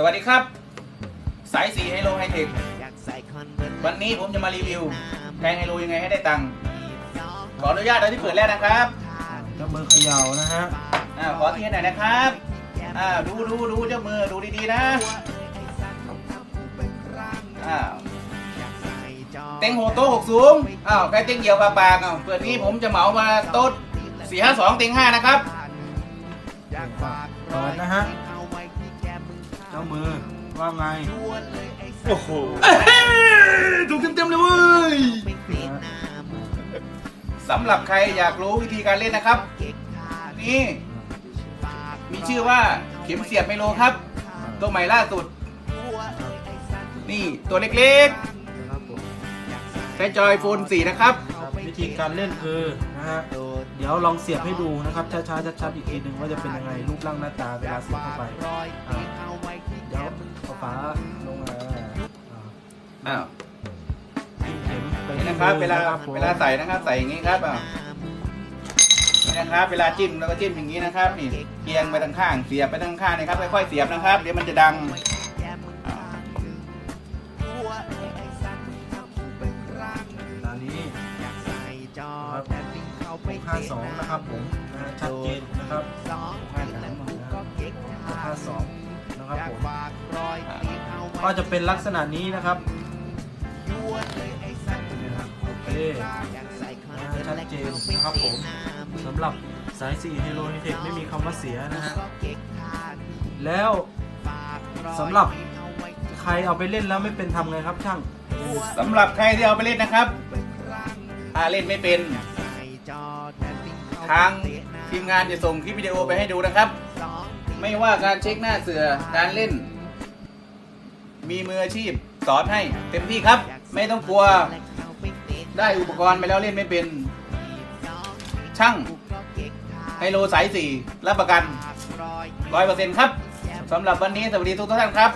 สวัสดีครับ สายสีไฮโลไฮเทควันนี้ผมจะมารีวิวแทงไฮโลยังไงให้ได้ตังค์ขออนุญาตเอาที่เปิดแรกนะครับเจ้ามือเขย่านะฮะอ่าขอที่ให้หน่อยนะครับอ่าดูดูดูเจ้ามือดูดีๆนะอ้าวเต็งโหโต๊ะหกสูงอ้าวใครเต็งเหี่ยวปลาปากอ้าวเปิดนี้ผมจะเหมามาโต๊ะสี่ห้าสองเต็งห้านะครับเปิดนะฮะ เจ้ามือว่าไง โอ้โหถูกเต็มๆเลยเว้ยสำหรับใครอยากรู้วิธีการเล่นนะครับ นี่ มีชื่อว่าเข็มเสียบไมโลครับ ตัวใหม่ล่าสุด นี่ตัวเล็กนะครับผมๆใช้จอยโฟน4นะครับครับ วิธีการเล่นคือนะฮะเดี๋ยวลองเสียบให้ดูนะครับช้าๆชัดๆอีกทีหนึ่งว่าจะเป็นยังไงรูปร่างหน้าตาเวลาเสียบเข้าไปอ่า เดี๋ยวเอาฝาลงมาอ่าอ้าวจิ้มเข็มไปนี่ที่นะครับมืเวอลานะครับผมเวลาใส่นะครับใส่อย่างนี้ครับอ่านี่นะครับ เวลาจิ้มแล้วก็จิ้มอย่างนี้นะครับ นี่เอียงไปทางข้างเสียบไปทางข้างนะครับค่อยๆเสียบนะครับ เดี๋ยวมันจะดังอ่าตอนนี้นะครับห้าสองนะครับผมนะฮะชัดเจนนะครับห้าสองนะครับผม ก็จะเป็นลักษณะนี้นะครับโอเคชัดเจนนะครับผมสำหรับสายสีเฮโลนิเทคไม่มีคำว่าเสียนะฮะแล้วสำหรับใครเอาไปเล่นแล้วไม่เป็นทำไงครับช่างสำหรับใครที่เอาไปเล่นนะครับ ถ้าเล่นไม่เป็น ทางทีมงานจะส่งคลิปวิดีโอไปให้ดูนะครับ ไม่ว่าการเช็คหน้าเสือการเล่น มีมืออาชีพสอนให้เต็มที่ครับ ไม่ต้องกลัว ได้อุปกรณ์ไปแล้วเล่นไม่เป็น ช่างไฮโลสายสี่รับประกันร้อยเปอร์เซ็นต์ครับสำหรับวันนี้สวัสดีทุกท่านครับ